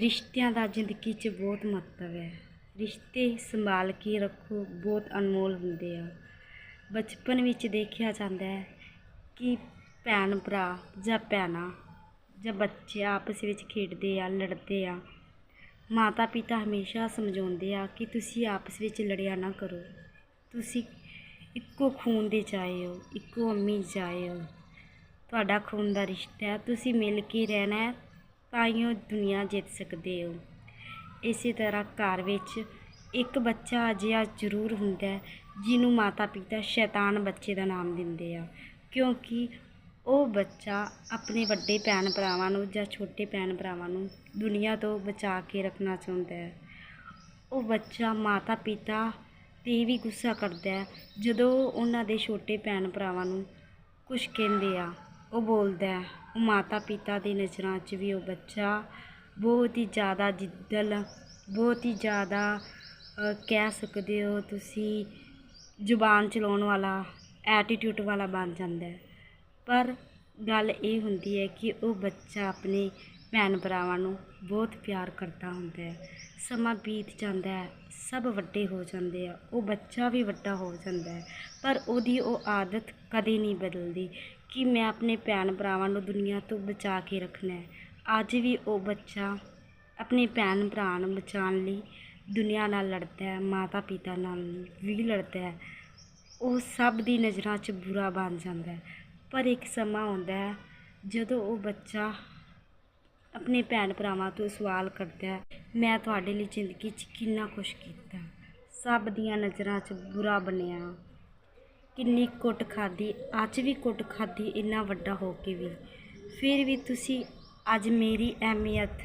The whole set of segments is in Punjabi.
ਰਿਸ਼ਤਿਆਂ ਦਾ ਜ਼ਿੰਦਗੀ 'ਚ ਬਹੁਤ ਮਹੱਤਵ ਹੈ। ਰਿਸ਼ਤੇ ਸੰਭਾਲ ਕੇ ਰੱਖੋ, ਬਹੁਤ ਅਨਮੋਲ ਹੁੰਦੇ ਆ। ਬਚਪਨ ਵਿੱਚ ਦੇਖਿਆ ਜਾਂਦਾ ਹੈ ਕਿ ਭੈਣ ਭਰਾ ਜਾਂ ਭੈਣਾਂ ਜਾਂ ਬੱਚੇ ਆਪਸ ਵਿੱਚ ਖੇਡਦੇ ਆ, ਲੜਦੇ ਆ। ਮਾਤਾ ਪਿਤਾ ਹਮੇਸ਼ਾ ਸਮਝਾਉਂਦੇ ਆ ਕਿ ਤੁਸੀਂ ਆਪਸ ਵਿੱਚ ਲੜਿਆ ਨਾ ਕਰੋ। ਤੁਸੀਂ ਇੱਕੋ ਖੂਨ ਦੇ ਜਾਏ ਹੋ, ਇੱਕੋ ਅੰਮੀ ਜਾਏ ਹੋ। ਤੁਹਾਡਾ ਖੂਨ ਦਾ ਰਿਸ਼ਤਾ ਹੈ, ਤੁਸੀਂ ਮਿਲ ਕੇ ਰਹਿਣਾ ਹੈ ਤਾਂ ਹੀ ਉਹ ਦੁਨੀਆ ਜਿੱਤ ਸਕਦੇ ਹੋ। ਇਸੇ ਤਰ੍ਹਾਂ ਘਰ ਵਿੱਚ ਇੱਕ ਬੱਚਾ ਅਜਿਹਾ ਜ਼ਰੂਰ ਹੁੰਦਾ ਜਿਹਨੂੰ ਮਾਤਾ ਪਿਤਾ ਸ਼ੈਤਾਨ ਬੱਚੇ ਦਾ ਨਾਮ ਦਿੰਦੇ ਆ। ਕਿਉਂਕਿ ਉਹ ਬੱਚਾ ਆਪਣੇ ਵੱਡੇ ਭੈਣ ਭਰਾਵਾਂ ਨੂੰ ਜਾਂ ਛੋਟੇ ਭੈਣ ਭਰਾਵਾਂ ਨੂੰ ਦੁਨੀਆ ਤੋਂ ਬਚਾ ਕੇ ਰੱਖਣਾ ਚਾਹੁੰਦਾ ਹੈ। ਉਹ ਬੱਚਾ ਮਾਤਾ ਪਿਤਾ 'ਤੇ ਵੀ ਗੁੱਸਾ ਕਰਦਾ ਜਦੋਂ ਉਹਨਾਂ ਦੇ ਛੋਟੇ ਭੈਣ ਭਰਾਵਾਂ ਨੂੰ ਕੁਝ ਕਹਿੰਦੇ ਆ। ਉਹ ਬੋਲਦਾ ਉਹ ਮਾਤਾ ਪਿਤਾ ਦੀ ਨਜ਼ਰਾਂ 'ਚ ਵੀ ਉਹ ਬੱਚਾ ਬਹੁਤ ਹੀ ਜ਼ਿਆਦਾ ਜਿੱਦਲ, ਬਹੁਤ ਹੀ ਜ਼ਿਆਦਾ ਕਹਿ ਸਕਦੇ ਹੋ ਤੁਸੀਂ ਜ਼ੁਬਾਨ ਚਲਾਉਣ ਵਾਲਾ ਐਟੀਟਿਊਡ ਵਾਲਾ ਬਣ ਜਾਂਦਾ ਪਰ ਗੱਲ ਇਹ ਹੁੰਦੀ ਹੈ ਕਿ ਉਹ ਬੱਚਾ ਆਪਣੇ ਭੈਣ ਭਰਾਵਾਂ ਨੂੰ ਬਹੁਤ ਪਿਆਰ ਕਰਦਾ ਹੁੰਦਾ ਹੈ। ਸਮਾਂ ਬੀਤ ਜਾਂਦਾ ਹੈ, ਸਭ ਵੱਡੇ ਹੋ ਜਾਂਦੇ ਆ, ਉਹ ਬੱਚਾ ਵੀ ਵੱਡਾ ਹੋ ਜਾਂਦਾ ਪਰ ਉਹਦੀ ਉਹ ਆਦਤ ਕਦੇ ਨਹੀਂ ਬਦਲਦੀ ਕਿ ਮੈਂ ਆਪਣੇ ਭੈਣ ਭਰਾਵਾਂ ਨੂੰ ਦੁਨੀਆ ਤੋਂ ਬਚਾ ਕੇ ਰੱਖਣਾ ਅੱਜ ਵੀ ਉਹ ਬੱਚਾ ਆਪਣੇ ਭੈਣ ਭਰਾ ਨੂੰ ਬਚਾਉਣ ਲਈ ਦੁਨੀਆ ਨਾਲ ਲੜਦਾ ਮਾਤਾ ਪਿਤਾ ਨਾਲ ਵੀ ਲੜਦਾ ਉਹ ਸਭ ਦੀ ਨਜ਼ਰਾਂ 'ਚ ਬੁਰਾ ਬਣ ਜਾਂਦਾ ਪਰ ਇੱਕ ਸਮਾਂ ਆਉਂਦਾ ਹੈ ਜਦੋਂ ਉਹ ਬੱਚਾ ਆਪਣੇ ਭੈਣ ਭਰਾਵਾਂ ਤੋਂ ਸਵਾਲ ਕਰਦਾ ਮੈਂ ਤੁਹਾਡੇ ਲਈ ਜ਼ਿੰਦਗੀ 'ਚ ਕਿੰਨਾ ਕੁਛ ਕੀਤਾ? ਸਭ ਦੀਆਂ ਨਜ਼ਰਾਂ 'ਚ ਬੁਰਾ ਬਣਿਆ। ਕਿੰਨੀ ਕੁੱਟ ਖਾਧੀ, ਅੱਜ ਵੀ ਕੁੱਟ ਖਾਧੀ ਇੰਨਾ ਵੱਡਾ ਹੋ ਕੇ ਵੀ। ਫਿਰ ਵੀ ਤੁਸੀਂ ਅੱਜ ਮੇਰੀ ਅਹਿਮੀਅਤ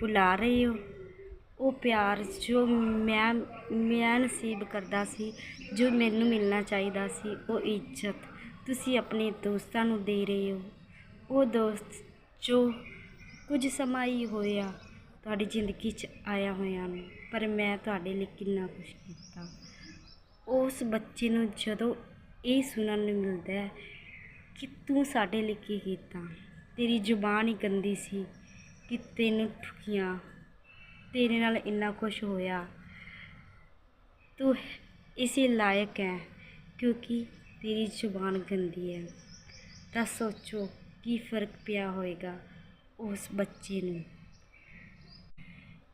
ਭੁਲਾ ਰਹੇ ਹੋ। ਉਹ ਪਿਆਰ ਜੋ ਮੈਂ ਮੈਂ ਨਸੀਬ ਕਰਦਾ ਸੀ, ਜੋ ਮੈਨੂੰ ਮਿਲਣਾ ਚਾਹੀਦਾ ਸੀ, ਉਹ ਇੱਜ਼ਤ ਤੁਸੀਂ ਆਪਣੇ ਦੋਸਤਾਂ ਨੂੰ ਦੇ ਰਹੇ ਹੋ। ਉਹ ਦੋਸਤ ਜੋ ਕੁਝ ਸਮਾਂ ਹੀ ਹੋਇਆ ਤੁਹਾਡੀ ਜ਼ਿੰਦਗੀ 'ਚ ਆਇਆ ਹੋਇਆ ਨੂੰ, ਪਰ ਮੈਂ ਤੁਹਾਡੇ ਲਈ ਕਿੰਨਾ ਕੁਝ ਕੀਤਾ। ਉਸ ਬੱਚੇ ਨੂੰ ਜਦੋਂ ਇਹ ਸੁਣਨ ਨੂੰ ਮਿਲਦਾ ਹੈ ਕਿ ਤੂੰ ਸਾਡੇ ਲਈ ਕੀ ਕੀਤਾ, ਤੇਰੀ ਜ਼ੁਬਾਨ ਹੀ ਗੰਦੀ ਸੀ ਕਿ ਤੈਨੂੰ ਠੁਕੀਆਂ, ਤੇਰੇ ਨਾਲ ਇੰਨਾ ਕੁਝ ਹੋਇਆ। ਤੂੰ ਇਸੇ ਲਾਇਕ ਹੈ ਕਿਉਂਕਿ ਤੇਰੀ ਜ਼ੁਬਾਨ ਗੰਦੀ ਹੈ। ਤਾਂ ਸੋਚੋ ਕੀ ਫ਼ਰਕ ਪਿਆ ਹੋਏਗਾ। ਉਸ ਬੱਚੇ ਨੂੰ।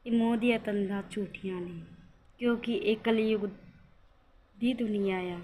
ਇਹ ਮੋਹ ਦੀਆਂ ਤੰਦਾਂ ਝੂਠੀਆਂ ਨੇ, ਕਿਉਂਕਿ ਇਹ ਕਲਯੁਗ ਦੀ ਦੁਨੀਆ ਆ।